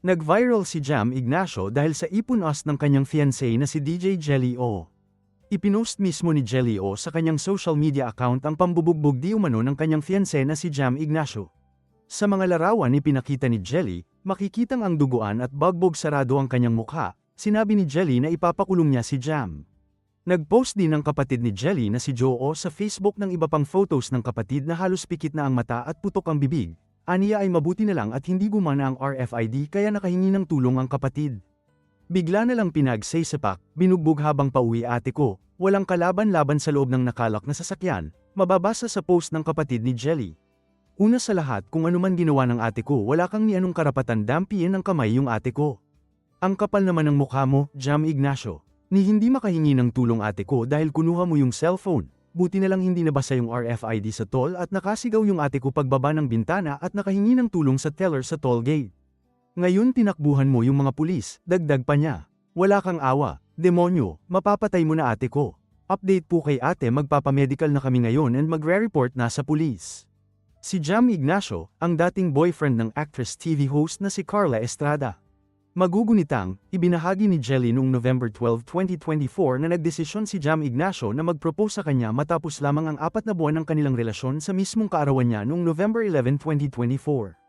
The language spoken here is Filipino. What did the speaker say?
Nag-viral si Jam Ignacio dahil sa ipon-us ng kanyang fiancé na si DJ Jelly O. Ipinost mismo ni Jelly O sa kanyang social media account ang pambubugbog di umano ng kanyang fiancé na si Jam Ignacio. Sa mga larawan ipinakita ni Jelly, makikitang ang duguan at bagbog sarado ang kanyang mukha, sinabi ni Jelly na ipapakulong niya si Jam. Nag-post din ng kapatid ni Jelly na si Joe O sa Facebook ng iba pang photos ng kapatid na halos pikit na ang mata at putok ang bibig, Aniya ay mabuti na lang at hindi gumana ang RFID kaya nakahingi ng tulong ang kapatid. Bigla na lang pinag-say-sapak, binugbog habang pauwi ate ko, walang kalaban-laban sa loob ng nakalak na sasakyan, mababasa sa post ng kapatid ni Jelly. Una sa lahat kung ano man ginawa ng ate ko wala kang ni anong karapatan dampiin ng kamay yung ate ko. Ang kapal naman ng mukha mo, Jam Ignacio. Ni hindi makahingi ng tulong ate ko dahil kunuha mo yung cellphone. Buti na lang hindi nabasa yung RFID sa toll at nakasigaw yung ate ko pagbaba ng bintana at nakahingi ng tulong sa teller sa toll gate. Ngayon tinakbuhan mo yung mga pulis, dagdag pa niya. Wala kang awa, demonyo, mapapatay mo na ate ko. Update po kay ate magpapamedical na kami ngayon and magre-report na sa pulis. Si Jam Ignacio, ang dating boyfriend ng actress TV host na si Carla Estrada. Magugunitang, ibinahagi ni Jelly noong November 12, 2024 na nagdesisyon si Jam Ignacio na mag-propose sa kanya matapos lamang ang apat na buwan ng kanilang relasyon sa mismong kaarawan niya noong November 11, 2024.